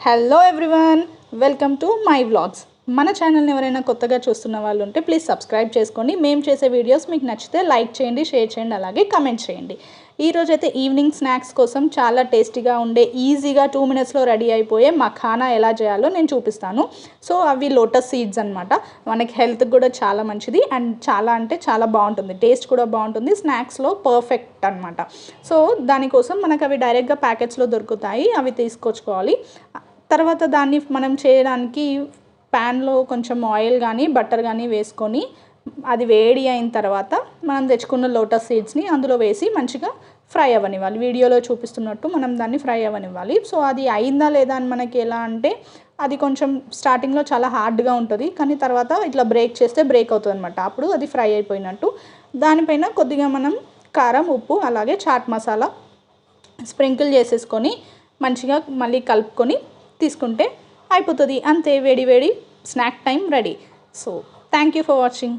Hello everyone welcome to my vlogs మన ఛానల్ని ఎవరైనా కొత్తగా చూస్తున్న వాళ్ళు ఉంటే ప్లీజ్ సబ్స్క్రైబ్ చేసుకోండి. మేము చేసే వీడియోస్ మీకు నచ్చితే లైక్ చేయండి షేర్ చేయండి అలాగే కమెంట్ చేయండి. ఈరోజు అయితే ఈవినింగ్ స్నాక్స్ కోసం చాలా టేస్టీగా ఉండే ఈజీగా టూ మినిట్స్లో రెడీ అయిపోయే మఖానా ఎలా చేయాలో నేను చూపిస్తాను. సో అవి లోటస్ సీడ్స్ అనమాట మనకి హెల్త్కి కూడా చాలా మంచిది అండ్ చాలా అంటే చాలా బాగుంటుంది. టేస్ట్ కూడా బాగుంటుంది. స్నాక్స్లో పర్ఫెక్ట్ అనమాట సో దానికోసం మనకు అవి డైరెక్ట్గా ప్యాకెట్స్లో దొరుకుతాయి. అవి తీసుకొచ్చుకోవాలి. తర్వాత దాన్ని మనం చేయడానికి ప్యాన్లో కొంచెం ఆయిల్ కానీ బటర్ కానీ వేసుకొని అది వేడి అయిన తర్వాత మనం తెచ్చుకున్న లోటస్ సీడ్స్ని అందులో వేసి మంచిగా ఫ్రై అవ్వనివ్వాలి. వీడియోలో చూపిస్తున్నట్టు మనం దాన్ని ఫ్రై అవ్వనివ్వాలి. సో అది అయిందా లేదా అని మనకి ఎలా అంటే అది కొంచెం స్టార్టింగ్లో చాలా హార్డ్గా ఉంటుంది. కానీ తర్వాత ఇట్లా బ్రేక్ చేస్తే బ్రేక్ అవుతుంది అనమాట అప్పుడు అది ఫ్రై అయిపోయినట్టు. దానిపైన కొద్దిగా మనం కారం ఉప్పు అలాగే చాట్ మసాలా స్ప్రింకిల్ చేసేసుకొని మంచిగా మళ్ళీ కలుపుకొని తీసుకుంటే అయిపోతుంది. అంతే వేడి వేడి snack time ready so thank you for watching